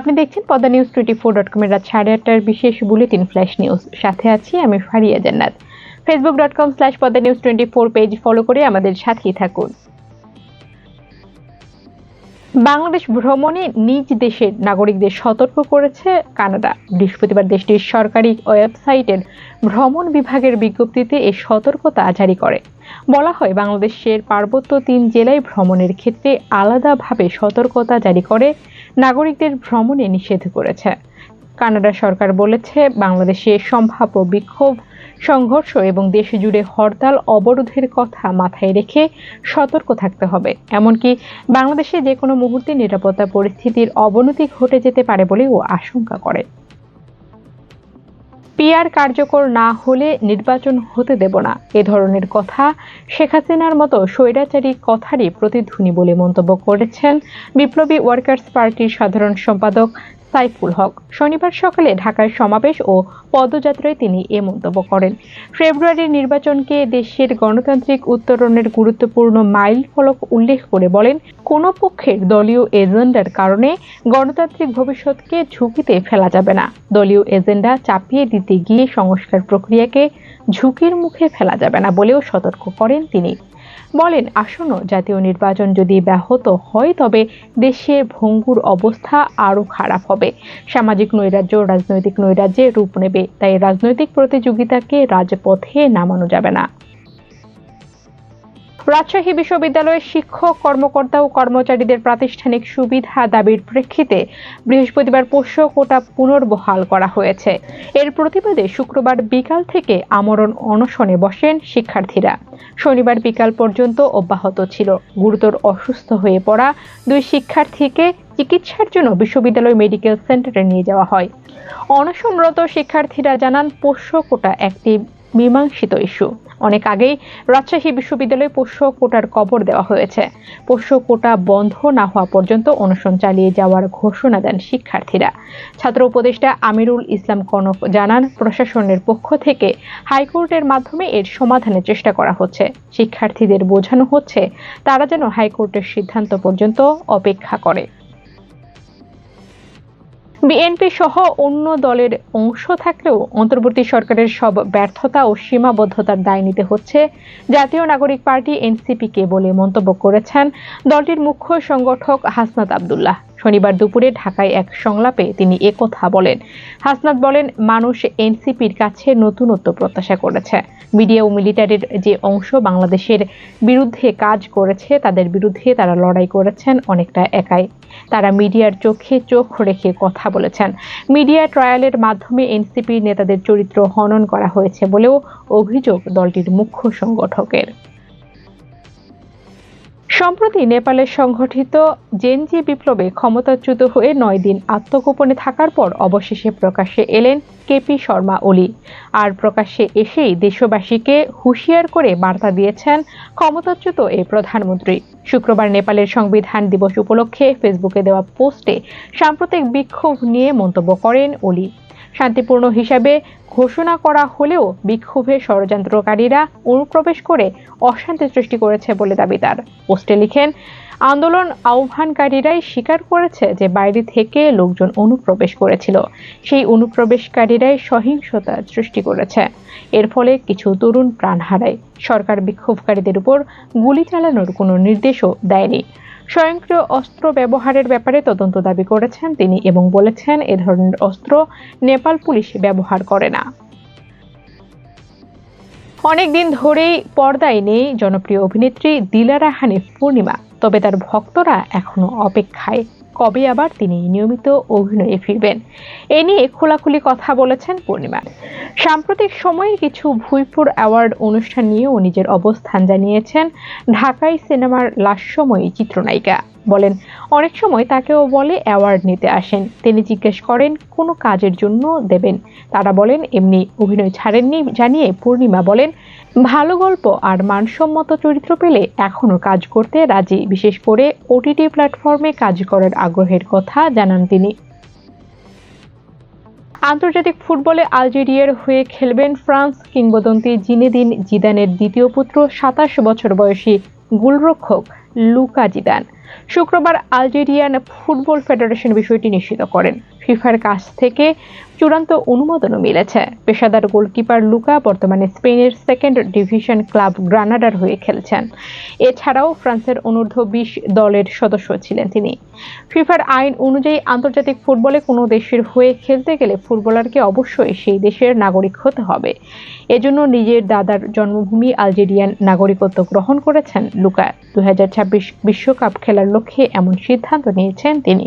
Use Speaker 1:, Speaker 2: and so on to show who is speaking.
Speaker 1: আপনি দেখছেন Padma news twenty four dot কমের রাত সাড়ে আটটার বিশেষ বুলেটিন ফ্ল্যাশ নিউজ। সাথে আছি আমি Faria Jannat. Facebook dot com slash Padma news twenty four page follow করে আমাদের সাথেই থাকুন। বাংলাদেশ ভ্রমণে নিজ দেশের নাগরিকদের সতর্ক করেছে কানাডা। বৃহস্পতিবার দেশটির সরকারি ওয়েবসাইটের ভ্রমণ বিভাগের বিজ্ঞপ্তিতে এ সতর্কতা জারি করে। বলা হয়, বাংলাদেশের পার্বত্য তিন জেলায় ভ্রমণের ক্ষেত্রে আলাদাভাবে সতর্কতা জারি করে নাগরিকদের ভ্রমণে নিষেধ করেছে। কানাডা সরকার বলেছে, বাংলাদেশে সম্ভাব্য বিক্ষোভ, সংঘর্ষ এবং দেশ জুড়ে হরতাল অবরোধের কথা মাথায় রেখে সতর্ক থাকতে হবে। এমনকি বাংলাদেশে যে কোনো মুহূর্তে নিরাপত্তা পরিস্থিতির অবনতি ঘটে যেতে পারে বলেও আশঙ্কা করে। পিআর কার্যকর না হলে নির্বাচন হতে দেব না। এ ধরনের কথা শেখ হাসিনার মতো স্বৈরাচারী কথারই প্রতিধ্বনি বলে মন্তব্য করেছেন বিপ্লবী ওয়ার্কার্স পার্টির সাধারণ সম্পাদক সাইফুল হক। শনিবার সকালে ঢাকায় সমাবেশ ও পদযাত্রায় তিনি এ মন্তব্য করেন। ফেব্রুয়ারির নির্বাচনকে দেশের গণতান্ত্রিক উত্তরণের গুরুত্বপূর্ণ মাইল ফলক উল্লেখ করে বলেন, কোন পক্ষের দলীয় এজেন্ডার কারণে গণতান্ত্রিক ভবিষ্যৎকে ঝুঁকিতে ফেলা যাবে না। দলীয় এজেন্ডা চাপিয়ে দিতে গিয়ে সংস্কার প্রক্রিয়াকে ঝুঁকির মুখে ফেলা যাবে না বলেও সতর্ক করেন তিনি। বলেন, আসন্ন জাতীয় নির্বাচন যদি ব্যাহত হয়, তবে দেশের ভঙ্গুর অবস্থা আরও খারাপ হবে। সামাজিক নৈরাজ্য, রাজনৈতিক নৈরাজ্যে রূপ নেবে, তাই রাজনৈতিক প্রতিযোগিতাকে রাজপথে নামানো যাবে না। রাজশাহী বিশ্ববিদ্যালয়ের শিক্ষক, কর্মকর্তা ও কর্মচারীদের প্রাতিষ্ঠানিক সুবিধা দাবির প্রেক্ষিতে বৃহস্পতিবার পোষ্য কোটা পুনর্বহাল করা হয়েছে। এর প্রতিবাদে শুক্রবার বিকাল থেকে আমরণ অনশনে বসেন শিক্ষার্থীরা। শনিবার বিকাল পর্যন্ত অব্যাহত ছিল। গুরুতর অসুস্থ হয়ে পড়া দুই শিক্ষার্থীকে চিকিৎসার জন্য বিশ্ববিদ্যালয় মেডিকেল সেন্টারে নিয়ে যাওয়া হয়। অনশনরত শিক্ষার্থীরা জানান, পোষ্য কোটা একটি মীমাংসিত ইস্যু। অনেক আগেই রাজশাহী বিশ্ববিদ্যালয়ে পোষ্য কোটার কবর দেওয়া হয়েছে। পোষ্য কোটা বন্ধ না হওয়া পর্যন্ত অনশন চালিয়ে যাওয়ার ঘোষণা দেন শিক্ষার্থীরা। ছাত্র উপদেষ্টা আমিরুল ইসলাম কনক জানান, প্রশাসনের পক্ষ থেকে হাইকোর্টের মাধ্যমে এর সমাধানের চেষ্টা করা হচ্ছে। শিক্ষার্থীদের বোঝানো হচ্ছে, তারা যেন হাইকোর্টের সিদ্ধান্ত পর্যন্ত অপেক্ষা করে। বিএনপি সহ অন্য দলের অংশ থাকলেও অন্তর্বর্তী সরকারের সব ব্যর্থতা ও সীমাবদ্ধতার দায় নিতে হচ্ছে। জাতীয় নাগরিক পার্টি এনসিপিকে বলে মন্তব্য করেছেন দলটির মুখ্য সংগঠক হাসনাত আবদুল্লাহ। শনিবার দুপুরে ঢাকায় এক সংলাপে তিনি একথা বলেন। হাসনাত বলেন, মানুষ এনসিপির কাছে নতুনত্ব প্রত্যাশা করেছে। মিডিয়া ও মিলিটারির যে অংশ বাংলাদেশের বিরুদ্ধে কাজ করেছে, তাদের বিরুদ্ধে তারা লড়াই করেছেন অনেকটা একাই। তারা মিডিয়ার চোখে চোখ রেখে কথা বলেছেন। মিডিয়া ট্রায়ালের মাধ্যমে এনসিপির নেতাদের চরিত্র হনন করা হয়েছে বলেও অভিযোগ দলটির মুখ্য সংগঠকের। সম্প্রতি নেপালে সংঘটিত জেনজি বিপ্লবে ক্ষমতাচ্যুত হয়ে নয় দিন আত্মগোপনে থাকার পর অবশেষে প্রকাশ্যে এলেন কেপি শর্মা ওলি। আর প্রকাশ্যে এসেই দেশবাসীকে হুঁশিয়ার করে বার্তা দিয়েছেন ক্ষমতাচ্যুত এই প্রধানমন্ত্রী। শুক্রবার নেপালের সংবিধান দিবস উপলক্ষে ফেসবুকে দেওয়া পোস্টে সাম্প্রতিক বিক্ষোভ নিয়ে মন্তব্য করেন ওলি। শান্তিপূর্ণ হিসাবে ঘোষণা করা হলেও বিক্ষোভে ষড়যন্ত্রকারীরা অনুপ্রবেশ করে অশান্তি সৃষ্টি করেছে বলে দাবি তার। পোস্টে লিখেন, আন্দোলন আহ্বানকারীরাই স্বীকার করেছে যে বাইরে থেকে লোকজন অনুপ্রবেশ করেছিল। সেই অনুপ্রবেশকারীরাই সহিংসতা সৃষ্টি করেছে। এর ফলে কিছু তরুণ প্রাণ হারায়। সরকার বিক্ষোভকারীদের উপর গুলি চালানোর কোনো নির্দেশও দেয়নি। স্বয়ংক্রিয় অস্ত্র ব্যবহারের ব্যাপারে তদন্ত দাবি করেছেন তিনি এবং বলেছেন এ ধরনের অস্ত্র নেপাল পুলিশ ব্যবহার করে না। অনেকদিন ধরেই পর্দায় নেই জনপ্রিয় অভিনেত্রী দিলারা হানিফ পূর্ণিমা, তবে তার ভক্তরা এখনও অপেক্ষায়। কবে আবার তিনি নিয়মিত অভিনয়ে ফিরবেন? এ নিয়ে খোলাখুলি কথা বলেছেন পূর্ণিমা। সাম্প্রতিক সময়ে কিছু ভুইপুর অ্যাওয়ার্ড অনুষ্ঠান নিয়েও নিজের অবস্থান জানিয়েছেন ঢাকাই সিনেমার লাস্যময়ী চিত্রনায়িকা। বলেন, অনেক সময় তাকেও বলে অ্যাওয়ার্ড নিতে আসেন। তিনি জিজ্ঞেস করেন, কোনো কাজের জন্য দেবেন? তারা বলেন, এমনি অভিনয় ছাড়েননি। জানিয়ে পূর্ণিমা বলেন ভালো গল্প আর মানসম্মত চরিত্র পেলে এখনও কাজ করতে রাজি। বিশেষ করে ওটিটি প্ল্যাটফর্মে কাজ করার আগ্রহের কথা জানান তিনি। আন্তর্জাতিক ফুটবলে আলজেরিয়ার হয়ে খেলবেন ফ্রান্স কিংবদন্তি জিনেদিন জিদানের দ্বিতীয় পুত্র সাতাশ বছর বয়সী গোলরক্ষক লুকা জিদান। শুক্রবার আলজেরিয়ান ফুটবল ফেডারেশন বিষয়টি নিশ্চিত করেন। ফিফার কাছ থেকে চূড়ান্ত অনুমোদনও মিলেছে। পেশাদার গোলকিপার লুকা বর্তমানে স্পেনের সেকেন্ড ডিভিশন ক্লাব গ্রানাডার হয়ে খেলছেন। এছাড়াও ফ্রান্সের অনূর্ধ্ব বিশ দলের সদস্য ছিলেন তিনি। ফিফার আইন অনুযায়ী আন্তর্জাতিক ফুটবলে কোনো দেশের হয়ে খেলতে গেলে ফুটবলারকে অবশ্যই সেই দেশের নাগরিক হতে হবে। এজন্য নিজের দাদার জন্মভূমি আলজেরিয়ান নাগরিকত্ব গ্রহণ করেছেন লুকা। দু বিশ্বকাপ খেলার লক্ষ্যে এমন সিদ্ধান্ত নিয়েছেন তিনি।